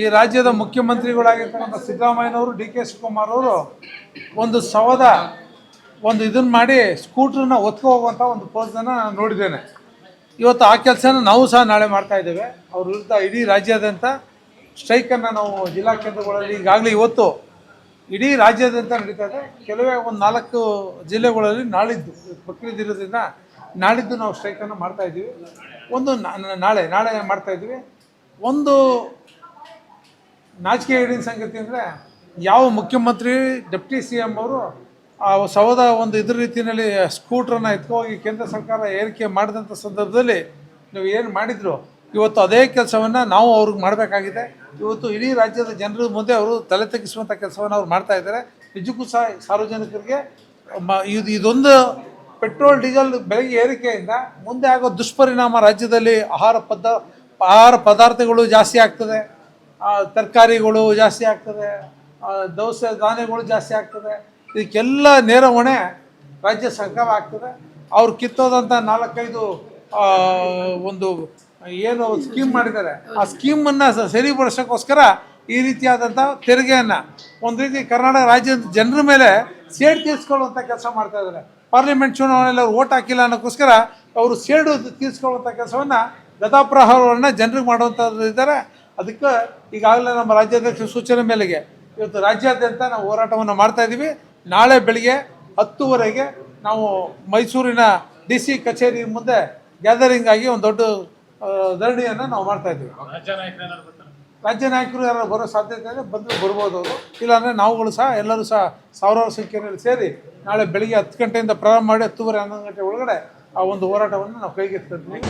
ಈ ರಾಜ್ಯದ ಮುಖ್ಯಮಂತ್ರಿಗಳಾಗಿರ್ತಕ್ಕಂಥ ಸಿದ್ದರಾಮಯ್ಯನವರು, ಡಿ ಕೆ ಶಿವಕುಮಾರ್ ಅವರು ಒಂದು ಸವದ, ಒಂದು ಇದನ್ನು ಮಾಡಿ ಸ್ಕೂಟ್ರನ್ನ ಒತ್ಕೊ ಹೋಗುವಂಥ ಒಂದು ಪೋಸ್ಟನ್ನು ನಾನು ನೋಡಿದ್ದೇನೆ. ಇವತ್ತು ಆ ಕೆಲಸನ ನಾವು ಸಹ ನಾಳೆ ಮಾಡ್ತಾ ಇದ್ದೇವೆ. ಅವ್ರ ವಿರುದ್ಧ ಇಡೀ ರಾಜ್ಯಾದ್ಯಂತ ಸ್ಟ್ರೈಕನ್ನು ನಾವು ಜಿಲ್ಲಾ ಕೇಂದ್ರಗಳಲ್ಲಿ ಈಗಾಗಲೇ ಇವತ್ತು ಇಡೀ ರಾಜ್ಯಾದ್ಯಂತ ನಡೀತಾ ಇದೆ. ಕೆಲವೇ ಒಂದು ನಾಲ್ಕು ಜಿಲ್ಲೆಗಳಲ್ಲಿ ನಾಳಿದ್ದು, ಬಕ್ರೀದ್ ಇರೋದ್ರಿಂದ ನಾಳಿದ್ದು ನಾವು ಸ್ಟ್ರೈಕನ್ನು ಮಾಡ್ತಾ ಇದ್ದೀವಿ. ಒಂದು ನಾಳೆ ನಾಳೆ ಮಾಡ್ತಾ ಇದ್ದೀವಿ. ಒಂದು ನಾಚಿಕೆ ಹಿಡಿದ ಸಂಗತಿ ಅಂದರೆ ಯಾವ ಮುಖ್ಯಮಂತ್ರಿ, ಡೆಪ್ಟಿ ಸಿ ಎಂ ಅವರು ಆ ಸೌಧ ಒಂದು ಇದ್ರ ರೀತಿಯಲ್ಲಿ ಸ್ಕೂಟ್ರನ್ನ ಎತ್ಕೋಗಿ ಕೇಂದ್ರ ಸರ್ಕಾರ ಏರಿಕೆ ಮಾಡಿದಂಥ ಸಂದರ್ಭದಲ್ಲಿ ನೀವು ಏನು ಮಾಡಿದ್ರು? ಇವತ್ತು ಅದೇ ಕೆಲಸವನ್ನು ನಾವು ಅವ್ರಿಗೆ ಮಾಡಬೇಕಾಗಿದೆ. ಇವತ್ತು ಇಡೀ ರಾಜ್ಯದ ಜನರ ಮುಂದೆ ಅವರು ತಲೆ ತಗ್ಗಿಸುವಂಥ ಕೆಲಸವನ್ನು ಅವ್ರು ಮಾಡ್ತಾ ಇದ್ದಾರೆ. ನಿಜಕ್ಕೂ ಸಹ ಸಾರ್ವಜನಿಕರಿಗೆ ಇದು, ಇದೊಂದು ಪೆಟ್ರೋಲ್, ಡೀಸೆಲ್ ಬೆಲೆಗೆ ಏರಿಕೆಯಿಂದ ಮುಂದೆ ಆಗೋ ದುಷ್ಪರಿಣಾಮ ರಾಜ್ಯದಲ್ಲಿ ಆಹಾರ ಪದ, ಆಹಾರ ಪದಾರ್ಥಗಳು ಜಾಸ್ತಿ ಆಗ್ತದೆ. ತರಕಾರಿಗಳು ಜಾಸ್ತಿ ಆಗ್ತದೆ ದವಸ ಧಾನ್ಯಗಳು ಜಾಸ್ತಿ ಆಗ್ತದೆ. ಇದಕ್ಕೆಲ್ಲ ನೇರ ಹೊಣೆ ರಾಜ್ಯ ಸರ್ಕಾರ ಆಗ್ತದೆ. ಅವ್ರು ಕಿತ್ತೋದಂಥ ನಾಲ್ಕೈದು ಒಂದು, ಏನು ಸ್ಕೀಮ್ ಮಾಡಿದ್ದಾರೆ. ಆ ಸ್ಕೀಮನ್ನು ಸರಿಪಡಿಸೋಕ್ಕೋಸ್ಕರ ಈ ರೀತಿಯಾದಂಥ ತೆರಿಗೆಯನ್ನು ಒಂದು ರೀತಿ ಕರ್ನಾಟಕ ರಾಜ್ಯದ ಜನರ ಮೇಲೆ ಸೇಡ್ ತೀರಿಸ್ಕೊಳ್ಳುವಂಥ ಕೆಲಸ ಮಾಡ್ತಾ ಇದ್ದಾರೆ. ಪಾರ್ಲಿಮೆಂಟ್ ಚುನಾವಣೆಯಲ್ಲಿ ಅವ್ರು ಓಟ್ ಹಾಕಿಲ್ಲ ಅನ್ನೋಕ್ಕೋಸ್ಕರ ಅವರು ಸೇಡು ತೀರಿಸ್ಕೊಳ್ಳುವಂಥ ಕೆಲಸವನ್ನು ಗದಾಪ್ರಹಾರವನ್ನು ಜನರಿಗೆ ಮಾಡುವಂಥದ್ದು ಇದ್ದಾರೆ. ಅದಕ್ಕೆ ಈಗಾಗಲೇ ನಮ್ಮ ರಾಜ್ಯಾಧ್ಯಕ್ಷ ಸೂಚನೆ ಮೇಲೆಗೆ ಇವತ್ತು ರಾಜ್ಯಾದ್ಯಂತ ನಾವು ಹೋರಾಟವನ್ನು ಮಾಡ್ತಾ ಇದ್ದೀವಿ ನಾಳೆ ಬೆಳಿಗ್ಗೆ ಹತ್ತುವರೆಗೆ ನಾವು ಮೈಸೂರಿನ ಡಿ ಸಿ ಕಚೇರಿ ಮುಂದೆ ಗ್ಯಾದರಿಂಗ್ ಆಗಿ ಒಂದು ದೊಡ್ಡ ಧರಣಿಯನ್ನು ನಾವು ಮಾಡ್ತಾ ಇದ್ದೀವಿ ರಾಜ್ಯ ನಾಯಕರು ಯಾರು ಬರೋ ಸಾಧ್ಯತೆ ಇದೆ ಬಂದು ಬರ್ಬೋದು ಅವರು. ಇಲ್ಲಾಂದರೆ ನಾವುಗಳು ಸಹ ಎಲ್ಲರೂ ಸಹ ಸಾವಿರಾರು ಸಂಖ್ಯೆಯಲ್ಲಿ ಸೇರಿ ನಾಳೆ ಬೆಳಿಗ್ಗೆ ಹತ್ತು ಗಂಟೆಯಿಂದ ಪ್ರಾರಂಭ ಮಾಡಿ ಹತ್ತುವರೆ ಹನ್ನೊಂದು ಗಂಟೆ ಒಳಗಡೆ ಆ ಒಂದು ಹೋರಾಟವನ್ನು ನಾವು ಕೈಗೆತ್ತಿದ್ವಿ